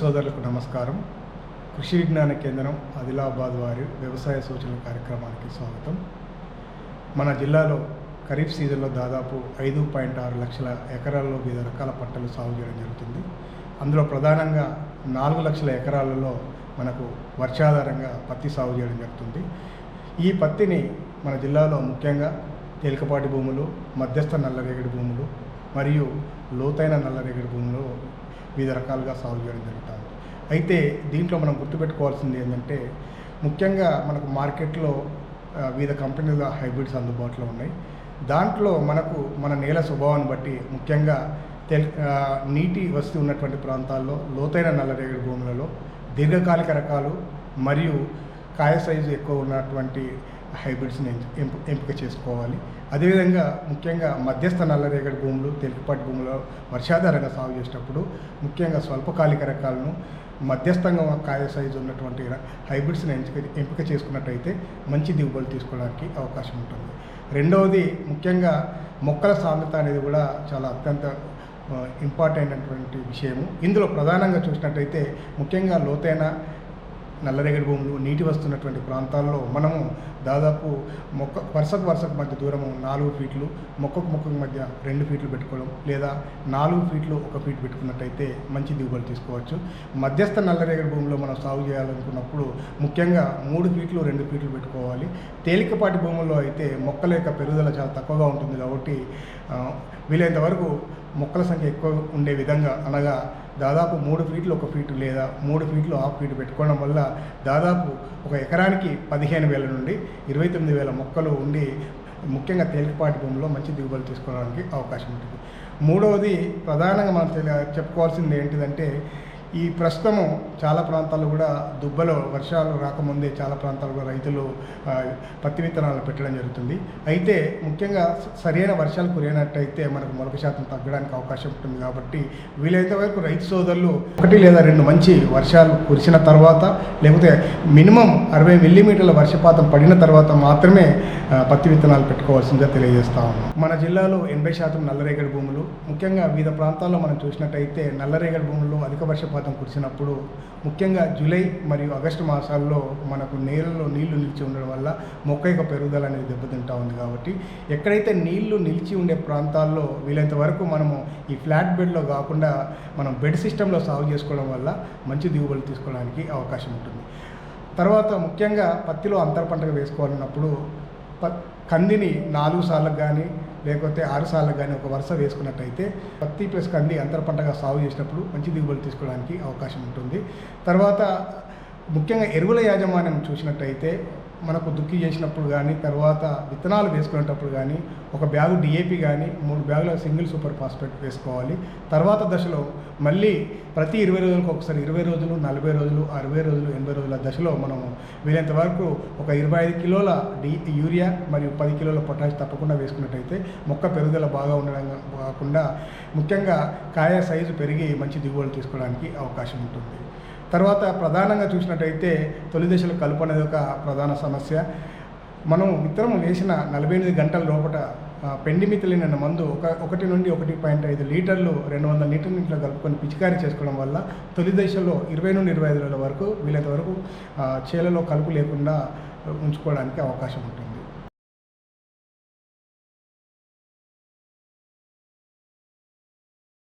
సోదరులకు నమస్కారం. కృషి విజ్ఞాన కేంద్రం ఆదిలాబాద్ వారి వ్యవసాయ సూచనల కార్యక్రమానికి స్వాగతం. మన జిల్లాలో ఖరీఫ్ సీజన్లో దాదాపు ఐదు పాయింట్ ఆరు లక్షల ఎకరాల్లో వివిధ రకాల పంటలు సాగు చేయడం జరుగుతుంది. అందులో ప్రధానంగా నాలుగు లక్షల ఎకరాలలో మనకు వర్షాధారంగా పత్తి సాగు చేయడం జరుగుతుంది. ఈ పత్తిని మన జిల్లాలో ముఖ్యంగా తేలికపాటి భూములు మధ్యస్థ నల్లరేగడి భూములు మరియు లోతైన నల్లరేగడి భూమిలో వివిధ రకాలుగా సాగు చేయడం జరుగుతుంది. అయితే దీంట్లో మనం గుర్తుపెట్టుకోవాల్సింది ఏంటంటే ముఖ్యంగా మనకు మార్కెట్లో వివిధ కంపెనీల హైబ్రిడ్స్ అందుబాటులో ఉన్నాయి. దాంట్లో మనకు మన నేల స్వభావాన్ని బట్టి ముఖ్యంగా తెల్ నీటి వస్తు ఉన్నటువంటి ప్రాంతాల్లో లోతైన నల్లరేగడి భూములలో దీర్ఘకాలిక రకాలు మరియు కాయ సైజు ఎక్కువ ఉన్నటువంటి హైబ్రిడ్స్ని ఎంచు- ఎంపిక చేసుకోవాలి. అదేవిధంగా ముఖ్యంగా మధ్యస్థ నల్లరేగడి భూములు తెలుగుపాటి భూములలో వర్షాధారంగా సాగు చేసేటప్పుడు ముఖ్యంగా స్వల్పకాలిక రకాలను మధ్యస్థంగా కాయ సైజు ఉన్నటువంటి హైబ్రిడ్స్ని ఎంపిక ఎంపిక చేసుకున్నట్టయితే మంచి దిగుబడులు తీసుకోవడానికి అవకాశం ఉంటుంది. రెండవది ముఖ్యంగా మొక్కల సాంద్రత అనేది కూడా చాలా అత్యంత ఇంపార్టెంట్ అయినటువంటి విషయము. ఇందులో ప్రధానంగా చూసినట్టయితే ముఖ్యంగా లోతైన నల్లరేగడి భూములు నీటి వస్తున్నటువంటి ప్రాంతాల్లో మనము దాదాపు మొక్క వరుసకు వరుసకు మధ్య దూరము నాలుగు ఫీట్లు మొక్కకు మొక్కకు మధ్య రెండు ఫీట్లు పెట్టుకోవడం లేదా నాలుగు ఫీట్లు ఒక ఫీట్ పెట్టుకున్నట్టయితే మంచి దిగుబడి తీసుకోవచ్చు. మధ్యస్థ నల్లరేగడి భూమిలో మనం సాగు చేయాలనుకున్నప్పుడు ముఖ్యంగా మూడు ఫీట్లు రెండు ఫీట్లు పెట్టుకోవాలి. తేలికపాటి భూముల్లో అయితే మొక్కల యొక్క పెరుగుదల చాలా తక్కువగా ఉంటుంది కాబట్టి వీలైనంత వరకు మొక్కల సంఖ్య ఎక్కువ ఉండే విధంగా అనగా దాదాపు మూడు ఫీట్లు ఒక ఫీటు లేదా మూడు ఫీట్లు హాఫ్ ఫీటు పెట్టుకోవడం వల్ల దాదాపు ఒక ఎకరానికి పదిహేను వేల నుండి ఇరవై తొమ్మిది వేల మొక్కలు ఉండి ముఖ్యంగా తేలికపాటి భూమిలో మంచి దిగుబడి తీసుకోవడానికి అవకాశం ఉంటుంది. మూడవది ప్రధానంగా మనం చెప్పుకోవాల్సింది ఏంటిదంటే ఈ ప్రస్తుతము చాలా ప్రాంతాల్లో కూడా దుబ్బలో వర్షాలు రాకముందే చాలా ప్రాంతాల్లో రైతులు పత్తి విత్తనాలు పెట్టడం జరుగుతుంది. అయితే ముఖ్యంగా సరైన వర్షాలు కురిగినట్టయితే మనకు మొలక శాతం తగ్గడానికి అవకాశం ఉంటుంది కాబట్టి వీలైనంత వరకు రైతు సోదరులు ఒకటి లేదా రెండు మంచి వర్షాలు కురిసిన తర్వాత లేకపోతే మినిమం అరవై మిల్లీమీటర్ల వర్షపాతం పడిన తర్వాత మాత్రమే పత్తి విత్తనాలు పెట్టుకోవాల్సిందిగా తెలియజేస్తా ఉన్నాం. మన జిల్లాలో ఎనభై శాతం నల్లరేగడి భూములు. ముఖ్యంగా వివిధ ప్రాంతాల్లో మనం చూసినట్టయితే నల్లరేగడి భూముల్లో అధిక వర్షపాతం కురిసినప్పుడు ముఖ్యంగా జూలై మరియు ఆగస్టు మాసాల్లో మనకు నేలలో నీళ్ళు నిలిచి ఉండడం వల్ల మొక్క యొక్క పెరుగుదల అనేది దెబ్బతింటా ఉంది కాబట్టి ఎక్కడైతే నీళ్ళు నిలిచి ఉండే ప్రాంతాల్లో వీలైనంత వరకు మనము ఈ ఫ్లాట్ బెడ్లో కాకుండా మనం బెడ్ సిస్టంలో సాగు చేసుకోవడం వల్ల మంచి దిగుబడులు తీసుకోవడానికి అవకాశం ఉంటుంది. తర్వాత ముఖ్యంగా పత్తిలో అంతర పంటగా వేసుకోవాలన్నప్పుడు ప కందిని నాలుగు సార్లకు కానీ లేకపోతే ఆరు సార్లు కానీ ఒక వరుస వేసుకున్నట్టయితే పత్తి ప్లస్ కంది అంతర పంటగా సాగు చేసినప్పుడు మంచి దిగుబడి తీసుకోవడానికి అవకాశం ఉంటుంది. తర్వాత ముఖ్యంగా ఎరువుల యాజమాన్యం చూసినట్టయితే మనకు దుక్కి చేసినప్పుడు కానీ తర్వాత విత్తనాలు వేసుకునేటప్పుడు కానీ ఒక బ్యాగు డిఏపి కానీ మూడు బ్యాగుల సింగిల్ సూపర్ ఫాస్ఫేట్ వేసుకోవాలి. తర్వాత దశలో మళ్ళీ ప్రతి ఇరవై రోజులకు ఒకసారి ఇరవై రోజులు నలభై రోజులు అరవై రోజులు ఎనభై రోజుల దశలో మనము వీలైనంత వరకు ఒక ఇరవై ఐదు కిలోల డి యూరియా మరియు పది కిలోల పొటాష్ తప్పకుండా వేసుకున్నట్టయితే మొక్క పెరుగుదల బాగా ఉండడం కాకుండా ముఖ్యంగా కాయ సైజు పెరిగి మంచి దిగుబడులు తీసుకోవడానికి అవకాశం ఉంటుంది. తర్వాత ప్రధానంగా చూసినట్టయితే తొలి దశలో కలుపు అనేది ఒక ప్రధాన సమస్య. మనం విత్తనం వేసిన నలభై ఎనిమిది గంటల లోపల పెండి పెండిమితిలిన్ మందు ఒక ఒకటి నుండి ఒకటి పాయింట్ ఐదు లీటర్లు రెండు వందల లీటర్ నీటిలో కలుపుకొని పిచికారీ చేసుకోవడం వల్ల తొలి దశలో ఇరవై నుండి ఇరవై ఐదు రోజుల వరకు వీలైనంత వరకు చేలలో కలుపు లేకుండా ఉంచుకోవడానికి అవకాశం ఉంటుంది.